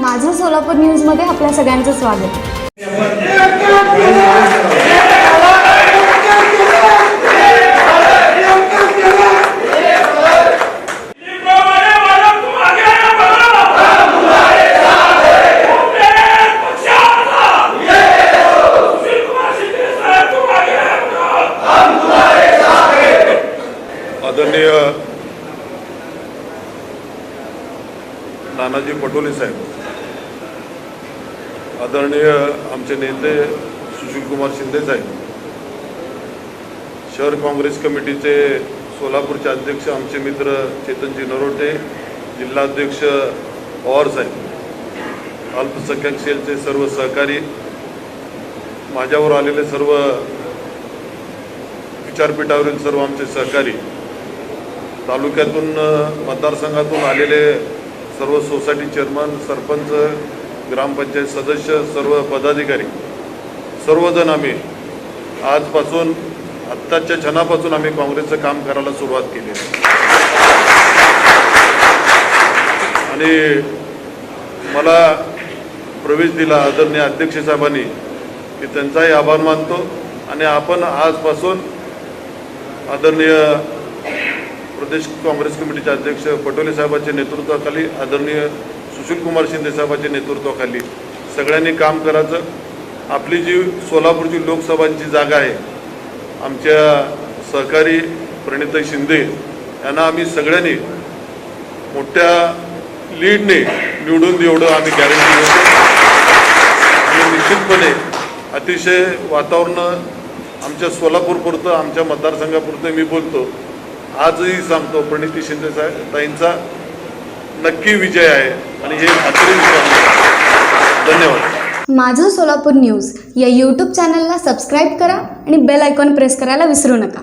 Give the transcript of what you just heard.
माझं सोलापूर न्यूजमध्ये आपल्या सगळ्यांचं स्वागत. आदरणीय नानाजी पटोले साहेब आदरणीय आमचे नेते सुशीलकुमार शिंदे साहेब शहर काँग्रेस कमिटीचे सोलापूरचे अध्यक्ष आमचे मित्र चेतनजी नरोटे जिल्हाध्यक्ष पवार साहेब अल्पसंख्याक सेलचे सर्व सहकारी माझ्यावर आलेले सर्व विचारपीठावरील सर्व आमचे सहकारी तालुक्यातून मतदारसंघातून आलेले सर्व सोसायटी चेअरमन सरपंच ग्रामपंचायत सदस्य सर्व पदाधिकारी सर्वजण आम्ही आजपासून आत्ताच्या क्षणापासून आम्ही काँग्रेसचं काम करायला सुरुवात केली आणि मला प्रवेश दिला आदरणीय अध्यक्ष साहेबांनी की त्यांचाही आभार मानतो. आणि आपण आजपासून आदरणीय प्रदेश काँग्रेस कमिटीचे अध्यक्ष पटोले साहेबांच्या नेतृत्वाखाली आदरणीय सुशीलकुमार शिंदे साहेबांच्या नेतृत्वाखाली सगळ्यांनी काम करायचं. आपली जी सोलापूरची लोकसभांची जागा आहे आमच्या सहकारी प्रणिता शिंदे यांना आम्ही सगळ्यांनी मोठ्या लीडने निवडून देवढं एवढं आम्ही गॅरंटी देतो. आणि निश्चितपणे अतिशय वातावरण आमच्या सोलापूरपुरतं आमच्या मतदारसंघापुरतं मी बोलतो. आजही सांगतो प्रणिती शिंदे साहेब ताईंचा नक्की विजय आहे आणि हे खात्री धन्यवाद. माझं सोलापूर न्यूज या यूट्यूब चॅनलला सबस्क्राईब करा आणि बेल आयकॉन प्रेस करायला विसरू नका.